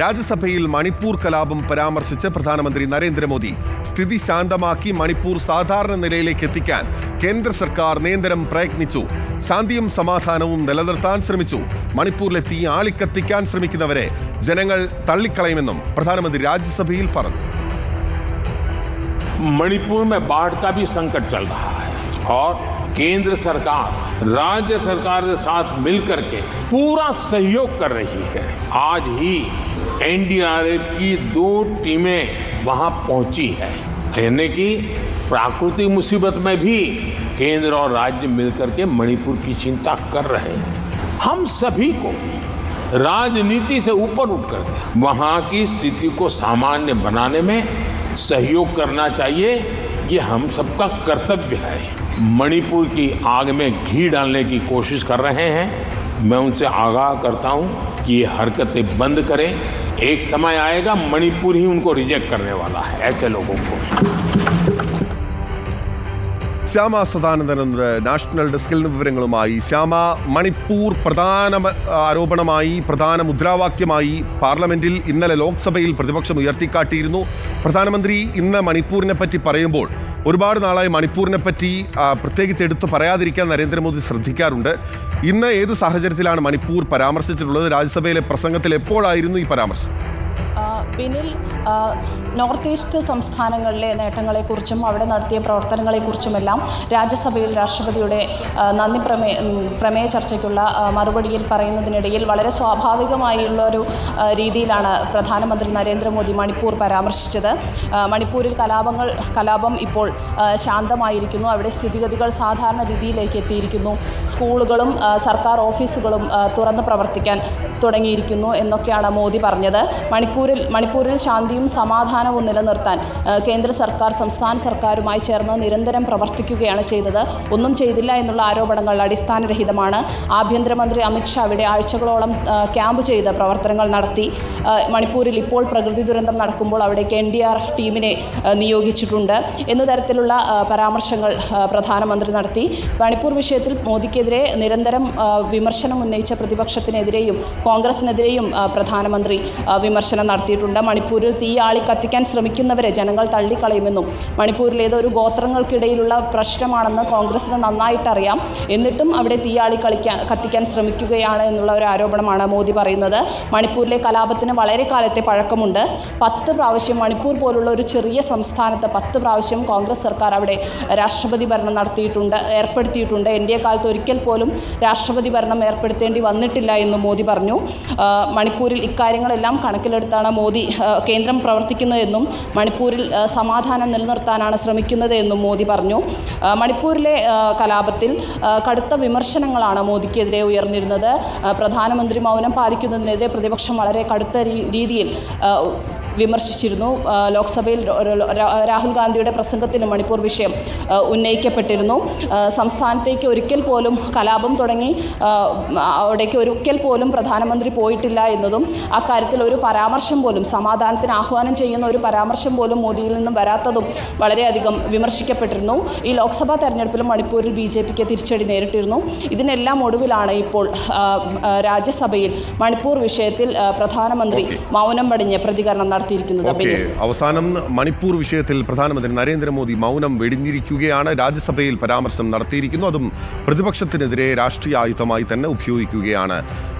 രാജ്യസഭയിൽ മണിപ്പൂർ കലാപം പരാമർശിച്ച് പ്രധാനമന്ത്രി നരേന്ദ്രമോദി സ്ഥിതി ശാന്തമാക്കി മണിപ്പൂർ സാധാരണ നിലയിലേക്ക് എത്തിക്കാൻ കേന്ദ്ര സർക്കാർ നിരന്തരം പ്രയത്നിച്ചു ശാന്തിയും സമാധാനവും നിലനിർത്താൻ ശ്രമിച്ചു മണിപ്പൂരിലെ തീ ആളിക്കത്തിക്കാൻ ശ്രമിക്കുന്നവരെ ജനങ്ങൾ തള്ളിക്കളയുമെന്നും പ്രധാനമന്ത്രി രാജ്യസഭയിൽ പറഞ്ഞു मणिपुर में बाढ़ का भी संकट चल रहा है और केंद्र सरकार राज्य सरकार के साथ मिलकर के पूरा सहयोग कर रही है आज ही एनडीआरएफ की दो टीमें वहाँ पहुँची है। कहने की प्राकृतिक मुसीबत में भी केंद्र और राज्य मिलकर के मणिपुर की चिंता कर रहे हैं। हम सभी को राजनीति से ऊपर उठकर के वहाँ की स्थिति को सामान्य बनाने में सहयोग करना चाहिए। ये हम सबका कर्तव्य है। मणिपुर की आग में घी डालने की कोशिश कर रहे हैं। मैं उनसे आगाह करता हूँ कि ये हरकतें बंद करें। एक समय आएगा मणिपुर ही उनको रिजेक्ट करने वाला है ऐसे लोगों को ശ്യാമ സദാനന്ദൻ നാഷണൽ ഡെസ്കിൽ നിന്ന് വിവരങ്ങളുമായി ശ്യാമ മണിപ്പൂർ പ്രധാന മ- ആരോപണമായി പ്രധാന മുദ്രാവാക്യമായി പാർലമെന്റിൽ ഇന്നലെ ലോക്സഭയിൽ പ്രതിപക്ഷം ഉയർത്തിക്കാട്ടിയിരുന്നു പ്രധാനമന്ത്രി ഇന്ന് മണിപ്പൂരിനെ പറ്റി പറയുമ്പോൾ ഒരുപാട് നാളായി മണിപ്പൂരിനെ പറ്റി ആ, പ്രത്യേകിച്ച് എടുത്തു പറയാതിരിക്കാൻ നരേന്ദ്രമോദി ശ്രദ്ധിക്കാറുണ്ട് ഇന്ന് ഏത് സാഹചര്യത്തിലാണ് മണിപ്പൂർ പരാമർശിച്ചിട്ടുള്ളത്? രാജ്യസഭയിലെ പ്രസംഗത്തിൽ എപ്പോഴായിരുന്നു ഈ പരാമർശം? ബിനിൽ നോർത്ത് ഈസ്റ്റ് സംസ്ഥാനങ്ങളിലെ നേട്ടങ്ങളെക്കുറിച്ചും അവിടെ നടത്തിയ പ്രവർത്തനങ്ങളെക്കുറിച്ചുമെല്ലാം രാജ്യസഭയിൽ രാഷ്ട്രപതിയുടെ നന്ദി പ്രമേയ പ്രമേയ ചർച്ചയ്ക്കുള്ള മറുപടിയിൽ പറയുന്നതിനിടയിൽ വളരെ സ്വാഭാവികമായുള്ള ഒരു രീതിയിലാണ് പ്രധാനമന്ത്രി നരേന്ദ്രമോദി മണിപ്പൂർ പരാമർശിച്ചത്. മണിപ്പൂരിൽ കലാപങ്ങൾ കലാപം ഇപ്പോൾ ശാന്തമായിരിക്കുന്നു. അവിടെ സ്ഥിതിഗതികൾ സാധാരണ രീതിയിലേക്ക് എത്തിയിരിക്കുന്നു. സ്കൂളുകളും സർക്കാർ ഓഫീസുകളും തുറന്ന് പ്രവർത്തിക്കാൻ തുടങ്ങിയിരിക്കുന്നു എന്നൊക്കെയാണ് മോദി പറഞ്ഞത്. മണിപ്പൂരിൽ മണിപ്പൂരിൽ മണിപ്പൂരിൽ ശാന്തിയും സമാധാനവും നിലനിർത്താൻ കേന്ദ്ര സർക്കാർ സംസ്ഥാന സർക്കാരുമായി ചേർന്ന് നിരന്തരം പ്രവർത്തിക്കുകയാണ് ചെയ്തത്. ഒന്നും ചെയ്തില്ല എന്നുള്ള ആരോപണങ്ങൾ അടിസ്ഥാനരഹിതമാണ്. ആഭ്യന്തരമന്ത്രി അമിത്ഷാ അവിടെ ആഴ്ചകളോളം ക്യാമ്പ് ചെയ്ത് പ്രവർത്തനങ്ങൾ നടത്തി. മണിപ്പൂരിൽ ഇപ്പോൾ പ്രകൃതി ദുരന്തം നടക്കുമ്പോൾ അവിടേക്ക് എൻ ഡി ആർ എഫ് ടീമിനെ നിയോഗിച്ചിട്ടുണ്ട്. എന്ന തരത്തിലുള്ള പരാമർശങ്ങൾ പ്രധാനമന്ത്രി നടത്തി. മണിപ്പൂർ വിഷയത്തിൽ മോദിക്കെതിരെ നിരന്തരം വിമർശനം ഉന്നയിച്ച പ്രതിപക്ഷത്തിനെതിരെയും കോൺഗ്രസിനെതിരെയും പ്രധാനമന്ത്രി വിമർശനം നടത്തിയിട്ടുണ്ട്. മണിപ്പൂരിൽ തീ ആളി കത്തിക്കാൻ ശ്രമിക്കുന്നവരെ ജനങ്ങൾ തള്ളിക്കളയുമെന്നും മണിപ്പൂരിലേതൊരു ഗോത്രങ്ങൾക്കിടയിലുള്ള പ്രശ്നമാണെന്ന് കോൺഗ്രസിന് നന്നായിട്ടറിയാം. എന്നിട്ടും അവിടെ തീയാളി കളിക്കാൻ കത്തിക്കാൻ ശ്രമിക്കുകയാണ് എന്നുള്ള ഒരു ആരോപണമാണ് മോദി പറയുന്നത്. മണിപ്പൂരിലെ കലാപത്തിന് വളരെ കാലത്തെ പഴക്കമുണ്ട്. പത്ത് പ്രാവശ്യം മണിപ്പൂർ പോലുള്ള ഒരു ചെറിയ സംസ്ഥാനത്ത് പത്ത് പ്രാവശ്യം കോൺഗ്രസ് സർക്കാർ അവിടെ രാഷ്ട്രപതി ഭരണം നടത്തിയിട്ടുണ്ട് ഏർപ്പെടുത്തിയിട്ടുണ്ട്. എന്റെ കാലത്ത് ഒരിക്കൽ പോലും രാഷ്ട്രപതി ഭരണം ഏർപ്പെടുത്തേണ്ടി വന്നിട്ടില്ല എന്ന് മോദി പറഞ്ഞു. മണിപ്പൂരിൽ ഇക്കാര്യങ്ങളെല്ലാം കണക്കിലെടുത്താണ് മോദി ആ, കേന്ദ്രം പ്രവർത്തിക്കുന്നതെന്നും മണിപ്പൂരിൽ സമാധാനം നിലനിർത്താനാണ് ശ്രമിക്കുന്നത് എന്നും മോദി പറഞ്ഞു. മണിപ്പൂരിലെ കലാപത്തിൽ കടുത്ത വിമർശനങ്ങളാണ് മോദിക്കെതിരെ ഉയർന്നിരുന്നത്. പ്രധാനമന്ത്രി മൗനം പാലിക്കുന്നതിനെതിരെ പ്രതിപക്ഷം വളരെ കടുത്ത രീതിയിൽ വിമർശിച്ചിരുന്നു. ലോക്സഭയിൽ രാഹുൽ ഗാന്ധിയുടെ പ്രസംഗത്തിന് മണിപ്പൂർ വിഷയം ഉന്നയിക്കപ്പെട്ടിരുന്നു. സംസ്ഥാനത്തേക്ക് ഒരിക്കൽ പോലും കലാപം തുടങ്ങി അവിടേക്ക് ഒരിക്കൽ പോലും പ്രധാനമന്ത്രി പോയിട്ടില്ല എന്നതും അക്കാര്യത്തിൽ ഒരു പരാമർശം പോലും സമാധാനത്തിന് ആഹ്വാനം ചെയ്യുന്ന ഒരു പരാമർശം പോലും മോദിയിൽ നിന്നും വരാത്തതും വളരെയധികം വിമർശിക്കപ്പെട്ടിരുന്നു. ഈ ലോക്സഭാ തെരഞ്ഞെടുപ്പിലും മണിപ്പൂരിൽ ബി ജെ പിക്ക് തിരിച്ചടി നേരിട്ടിരുന്നു. ഇതിനെല്ലാം ഒടുവിലാണ് ഇപ്പോൾ രാജ്യസഭയിൽ മണിപ്പൂർ വിഷയത്തിൽ പ്രധാനമന്ത്രി മൗനം പടിഞ്ഞ് പ്രതികരണം നടത്തിയിരിക്കുന്നത് ബെന്നി. അവസാനം മണിപ്പൂർ വിഷയത്തിൽ പ്രധാനമന്ത്രി നരേന്ദ്രമോദി മൗനം വെടിഞ്ഞിരിക്കുകയാണ്. രാജ്യസഭയിൽ പരാമർശം നടത്തിയിരിക്കുന്നു. അതും പ്രതിപക്ഷത്തിനെതിരെ രാഷ്ട്രീയ ആയുധമായി തന്നെ ഉപയോഗിക്കുകയാണ്.